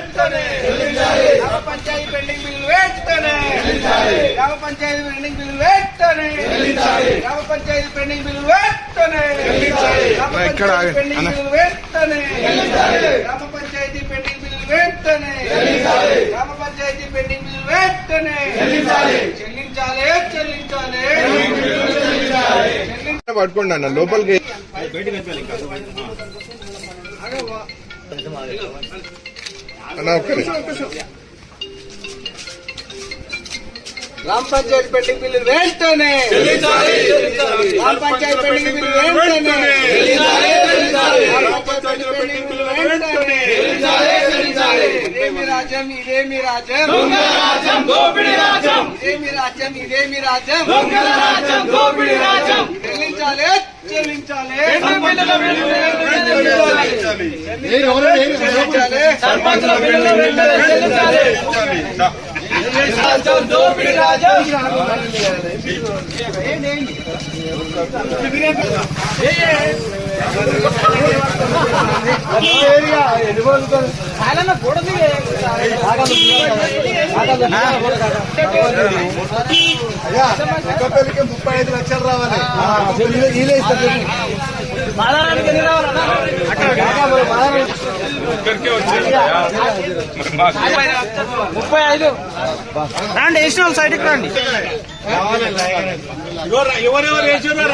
వెంటనే గ్రామ panchayat pending bill వెంటనే గ్రామ పంచాయతీ పెండింగ్ బిల్లు వెంటనే గ్రామ పంచాయతీ పెండింగ్ బిల్లు వెంటనే గ్రామ పంచాయతీ. పెండింగ్. బిల్లు వెంటనే గ్రామ పంచాయతీ పెండింగ్ బిల్లు వెంటనే గ్రామ పంచాయతీ పెండింగ్ బిల్లు వెంటనే చెల్లించాలి చెల్లించాలి. చెల్లించాలి పట్టుకోండి అన్న లోపలికి అన్న ఒక్క నిమిషం. గ్రామ పంచాయతీ పెండింగ్ బిల్లు వెంటనే గ్రామ పంచాయతీ పెండింగ్ బిల్లు వెంటనే గ్రామ పంచాయతీ పెండింగ్ బిల్లు వెంటనే ఇదేమి రాజ్యం ఇదేమి రాజ్యం ఇదేమి రాజ్యం ఇదేమి రాజ్యం చెల్లించాలి చెల్లించాలి చెల్లించాలి పెళ్ళికి ముప్పై ఐదు లక్షలు రావాలి ముప్పై ఐదు. రండి వేసిన వాళ్ళు సైడ్కి రండి. ఎవరెవరు వేసారో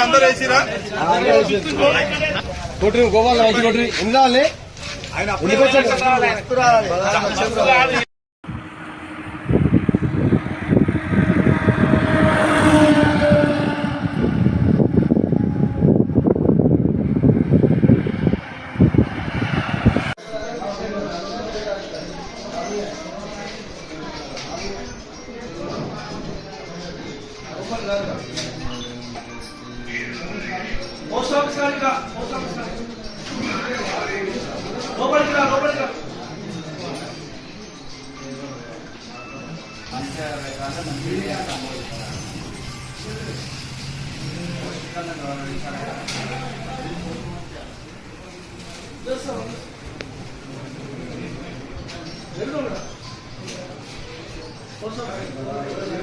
అందరూ వేసిరా గోపాల్ ఎన్ని రావాలి పోస్ట్ ఆఫీస్ కాడికి రా పోస్ట్ ఆఫీస్ కాడికి లోపలికి రా లోపలికి రా పోస్ట్ ఆఫీస్